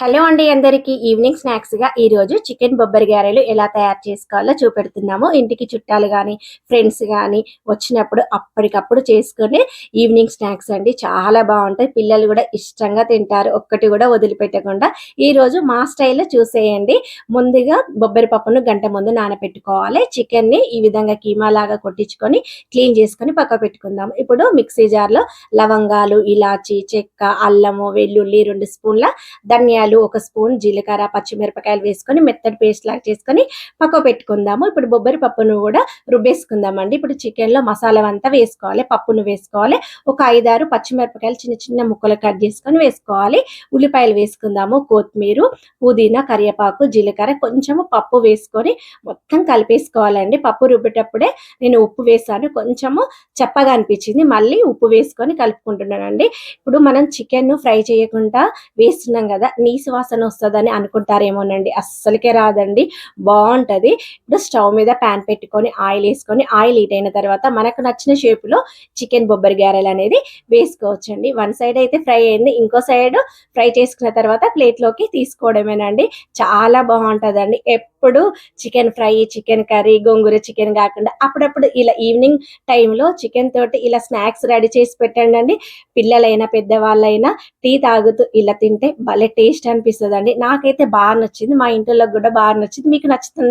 Hello అండి అందరికీ. Evening స్నాక్స్గా ఈరోజు చికెన్ బొబ్బరి గారెలు ఎలా తయారు చేసుకోవాలో చూపెడుతున్నాము. ఇంటికి చుట్టాలు కానీ ఫ్రెండ్స్ కానీ వచ్చినప్పుడు అప్పటికప్పుడు చేసుకుని ఈవినింగ్ స్నాక్స్ అండి. చాలా బాగుంటాయి. పిల్లలు కూడా ఇష్టంగా తింటారు. ఒక్కటి కూడా వదిలిపెట్టకుండా ఈరోజు మా స్టైల్లో చూసేయండి. ముందుగా బొబ్బరి పప్పును గంట ముందు నానబెట్టుకోవాలి చికెన్ని ఈ విధంగా కీమా లాగా కొట్టించుకొని క్లీన్ చేసుకొని పక్క పెట్టుకుందాం ఇప్పుడు మిక్సీ జార్లో లవంగాలు ఇలాచి చెక్క అల్లము వెల్లుల్లి రెండు స్పూన్ల ధనియాలు ఒక స్పూన్ జీలకర్ర పచ్చిమిరపకాయలు వేసుకొని మెత్తడి పేస్ట్ లాగా చేసుకొని పక్క పెట్టుకుందాము. ఇప్పుడు బొబ్బరి పప్పును కూడా రుబ్బేసుకుందామండి. ఇప్పుడు చికెన్లో మసాలా అంతా వేసుకోవాలి పప్పును వేసుకోవాలి. ఒక ఐదారు పచ్చిమిరపకాయలు చిన్న చిన్న ముక్కలు కట్ చేసుకొని వేసుకోవాలి. ఉల్లిపాయలు వేసుకుందాము కొత్తిమీర పుదీనా కరివేపాకు జీలకర్ర కొంచెము పప్పు వేసుకొని మొత్తం కలిపేసుకోవాలండి. పప్పు రుబ్బేటప్పుడే నేను ఉప్పు వేసాను. కొంచెము చెప్పగా అనిపించింది. మళ్ళీ ఉప్పు వేసుకొని కలుపుకుంటున్నానండి. ఇప్పుడు మనం చికెన్ ఫ్రై చేయకుండా వేస్తున్నాం కదా నీ సువాసన వస్తుందని అనుకుంటారేమోనండి. అస్సలకే రాదండి. బాగుంటుంది ఇప్పుడు స్టవ్ మీద ప్యాన్ పెట్టుకొని ఆయిల్ వేసుకొని ఆయిల్ హీట్ అయిన తర్వాత మనకు నచ్చిన షేప్లో చికెన్ బొబ్బరి గారెలు అనేది వేసుకోవచ్చండి. వన్ సైడ్ అయితే ఫ్రై అయింది. ఇంకో సైడ్ ఫ్రై చేసుకున్న తర్వాత ప్లేట్లోకి తీసుకోవడమేనండి. చాలా బాగుంటుందండి ఎప్పుడు chicken fry chicken curry gongura chicken కాకుండా అప్పుడప్పుడు ఇలా ఈవినింగ్ టైంలో చికెన్ తోటి ఇలా స్నాక్స్ రెడీ చేసి పెట్టండి పిల్లలైనా పెద్దవాళ్ళైనా టీ తాగుతూ ఇలా తింటే భలే టేస్ట్ అనిపిస్తుంది అండి నాకైతే బాగా నచ్చింది. మా ఇంట్లో కూడా బాగా నచ్చింది. మీకు నచ్చుతుందా